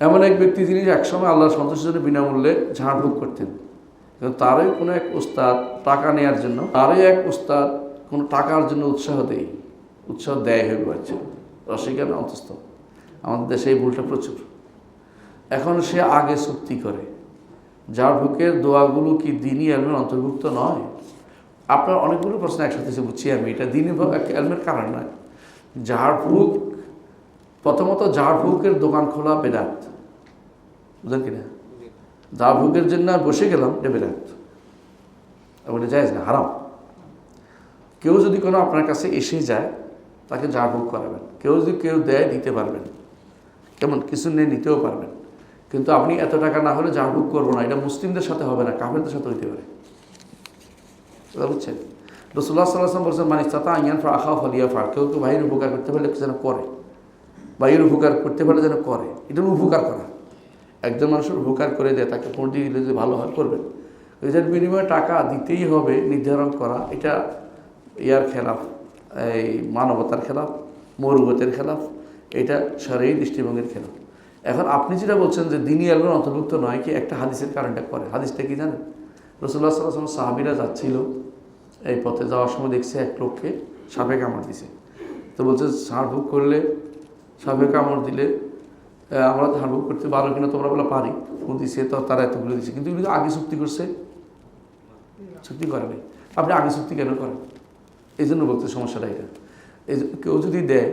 এমন এক ব্যক্তি যিনি একসময় আল্লাহর সন্তুষ্টির জন্য বিনামূল্যে ঝাড়ফুঁক করতেন। কিন্তু তারই কোনো এক উস্তাদ টাকা নেওয়ার জন্য, তারই এক উস্তাদ কোনো টাকার জন্য উৎসাহ দেয় উৎসাহ দেয় হয়ে পারছে রসিকান অন্তস্থ আমাদের দেশে এই ভুলটা প্রচুর। এখন সে আগে চুক্তি করে। ঝাড়ফুঁকের দোয়াগুলো কি দিনই এলমের অন্তর্ভুক্ত নয়? আপনার অনেকগুলো প্রশ্ন একসাথে বুঝছি আমি। এটা দিনই এলমের কারণ নয়। ঝাড়ফুঁক প্রথমত ঝাড়ফুঁকের দোকান খোলা বেদাত। বুঝলেন কিনা ঝাড়ফুঁকের জন্য আর বসে গেলাম, এটা বেদাত। ওটা যায় না, হারাম। কেউ যদি কোনো আপনার কাছে এসে যায়, তাকে ঝাড়ফুঁক করাবেন। কেউ যদি কেউ দেয়, দিতে পারবেন। কেমন? কিছু নিয়ে নিতেও পারবেন। কিন্তু আপনি এত টাকা না হলে ঝাড়ফুঁক করব না। এটা মুসলিমদের সাথে হবে না, কাফেরদের সাথে হইতে পারে। বুঝছেন? রসুল্লাহ সাল্লাম বলছেন মানে চাতা আইয়ান ফা আখা ফলিয়া ফা কেউ কেউ ভাইয়ের উপকার করতে পারলে যেন করে। ভাইয়ের উপকার করতে পারলে যেন করে। এটা উপকার করা। একজন মানুষের উপকার করে দেয়, তাকে পন্ডিত দিলে যে ভালো হয় করবেন এটার বিনিময়ে টাকা দিতেই হবে, নির্ধারণ করা। এটা ইয়ার খেলাফ, এই মানবতার খেলাফ মরুগতের খেলাফ, এটা সারাই দৃষ্টিভঙ্গির খেলাফ। এখন আপনি যেটা বলছেন যে দিনই আলোর অন্তর্ভুক্ত নয়, কি একটা হাদিসের কারণটা করে। হাদিসটা কি জানেন? রসুল্লাহ সাল্লাহ সাহাবিরা যাচ্ছিল, এই পথে যাওয়ার সময় দেখছে এক লোককে সাপে কামড় দিছে। তো বলছে বুক করলে সাপে কামড় দিলে আমরা ঝাড় বুক করতে পারো কিনা তোমরা বলে, পারি। ফোন দিছে, তো তারা এতগুলো দিছে। কিন্তু এগুলো আগে চুক্তি করছে? চুক্তি করে নাই। আপনি আগে চুক্তি কেন করেন? এই জন্য বলতে সমস্যাটা এটা। এই কেউ যদি দেয়,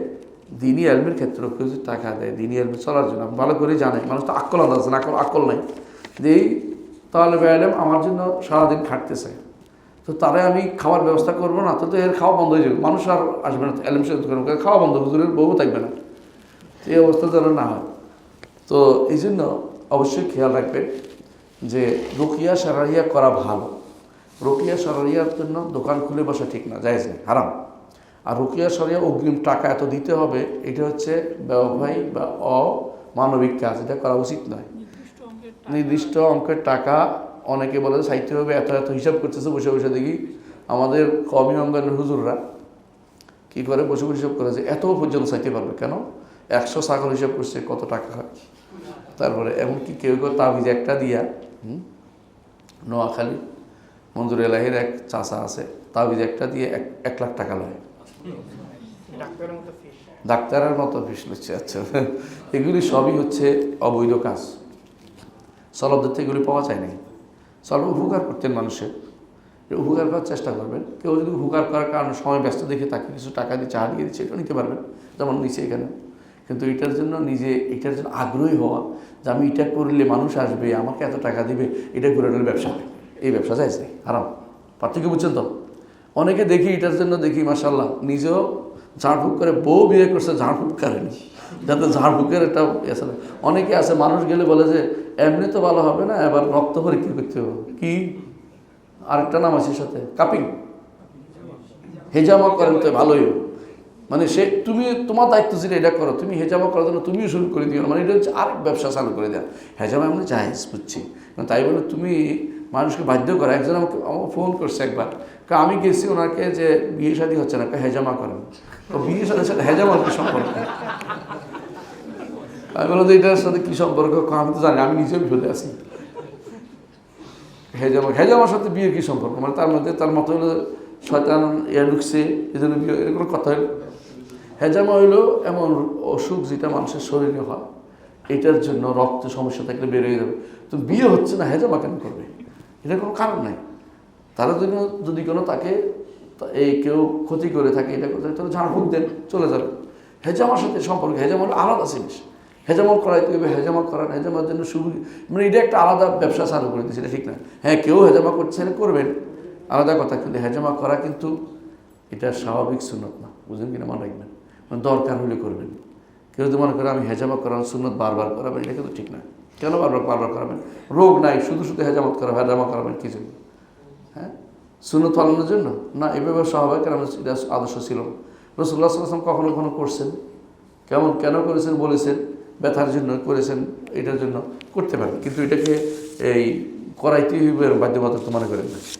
দিনই আলমের ক্ষেত্রে কেউ যদি টাকা দেয়, দিনই আলমে চলার জন্য। ভালো করে জানে, মানুষ তো আকল আছে না আকল আকল নাই। যে এই তাহলে আলম, আমার জন্য সারাদিন খাটতেছে। তো তারে আমি খাওয়ার ব্যবস্থা করব না, তো তো এর খাওয়া বন্ধ হয়ে যাবে। মানুষ আর আসবে না। এলম সে খাওয়া বন্ধ, হুজুরের বউ থাকবে না। এই অবস্থা যেন না হয়। তো এই জন্য অবশ্যই খেয়াল রাখবেন যে রুকিয়া সারারিয়া করা ভালো। রুকিয়া সারারিয়ার জন্য দোকান খুলে বসা ঠিক না জায়েজ নেই হারাম। আর রুকিয়া সারিয়া অগ্রিম টাকা এত দিতে হবে এটা হচ্ছে ব্যবসায়ী বা অমানবিক কাজ এটা করা উচিত নয়। নির্দিষ্ট অঙ্কের টাকা। অনেকে বলে সাহিত্য হবে এত এত হিসাব করতেছে বসে বসে দেখি। আমাদের কমি অঙ্গনের হুজুররা কী করে বসে বসে হিসাব করে যে এত পর্যন্ত চাইতে পারবে কেন? একশো ছাগল হিসাব করছে কত টাকা হয়। তারপরে এমনকি কেউ কেউ তাবিজ একটা দিয়া হুম, নোয়াখালী মঞ্জুর এলাহির এক চাষা আছে তাবিজ একটা দিয়ে এক এক লাখ টাকা লয়। ডাক্তারের মতো ফিস নিচ্ছে আচ্ছা। এগুলি সবই হচ্ছে অবৈধ কাজ। সলবদের থেকে এগুলি পাওয়া যায় নাই। সলব উপকার করতেন মানুষের। উপকার করার চেষ্টা করবেন। কেউ যদি উপকার করার কারণে সময় ব্যস্ত দেখে তাকে কিছু টাকা দিয়ে চা দিয়ে দিচ্ছে এটা নিতে পারবেন। যেমন নিচে এখানে। কিন্তু এটার জন্য নিজে, এটার জন্য আগ্রহী হওয়া যে আমি এটা করলে মানুষ আসবে, আমাকে এত টাকা দিবে, এটা এটা ব্যবসা এই ব্যবসা নেই। আরাম। পার্থক্য বুঝছেন তো? অনেকে দেখি এটার জন্য দেখি মাসাল্লাহ নিজেও ঝাড়ফুঁক করে বউ বিয়ে করছে, ঝাড়ফুঁক করেনি যাতে ঝাড়ফুঁকের একটা আছে না। অনেকে আছে, মানুষ গেলে বলে যে, এমনি তো ভালো হবে না, এবার রক্ত পরীক্ষা করতে হবে? কি? আরেকটা নাম আছে সাথে, কাপিং। হেজামা করেন তো ভালোই। মানে সে তুমি তোমার দায়িত্ব ছিল এটা করো। তুমি হেজামা করার জন্য তুমিও শুরু করে দিও মানে এটা হচ্ছে আরেক ব্যবসা চালু করে দেওয়া হেজামা এমনি জাহেজ বুঝছি। তাই বলে তুমি মানুষকে বাধ্য করো। একজন আমাকে আমাকে ফোন করছে একবার। কা, আমি গেছি ওনাকে যে বিয়ে শাদী হচ্ছে না। হেজামা করেন। তো বিয়ে শাদীর সাথে হেজামার কি সম্পর্ক? আমি বললাম যে এটার সাথে কী সম্পর্ক? আমি তো জানি, আমি নিজেও বিপদে আছি। হেজামা, হেজামার সাথে বিয়ের কী সম্পর্ক? মানে তার মধ্যে, তার মতো হলো শয়তান ইয়া ঢুকছে এই জন্য বিয়ে, এরকম কথা হেজামা হইল এমন অসুখ যেটা মানুষের শরীরে হয়, এটার জন্য রক্ত সমস্যা থাকলে বের হয়ে যাবে। তো বিয়ে হচ্ছে না, হেজামা কেন করবে? এটার কোনো কারণ নাই। তারা জন্য যদি কোনো তাকে এই কেউ ক্ষতি করে থাকে, এটা করতে তাহলে ঝাড়ফুঁক দেন, চলে যাবে। হেজামার সাথে সম্পর্ক হেজামা হলো আলাদা জিনিস। হেজামত করাইতে হবে হেজামত করান হেজামার জন্য শুরু মানে এটা একটা আলাদা ব্যবসা চালু করে দিয়েছে, এটা ঠিক না। হ্যাঁ কেউ হেজামা করছে করবেন। আলাদা কথা, কিন্তু হেজামা করা কিন্তু এটা স্বাভাবিক সুন্নত না। বুঝলেন কিনা মনে রাখবেন দরকার হলে করবেন। কেউ যদি মনে করে আমি হেজামত করার সুন্নত বারবার করাবেন, এটা কিন্তু ঠিক না। কেন বারবার বারবার করাবেন? রোগ নাই, শুধু শুধু হেজামত করা হেজামা করাবেন কি জন্য? হ্যাঁ? সুন্নত পালনের জন্য? না, এভাবে স্বাভাবিক কারণ এটা আদর্শ ছিল রসুল্লাহ সাল্লাম কখনো কখনো করছেন। কেমন, কেন করেছেন বলেছেন, ব্যথার জন্য করেছেন, এটার জন্য করতে পারেন। কিন্তু এটাকে এই করাইতে হইবে বাধ্যবাধকতা মনে করেন না।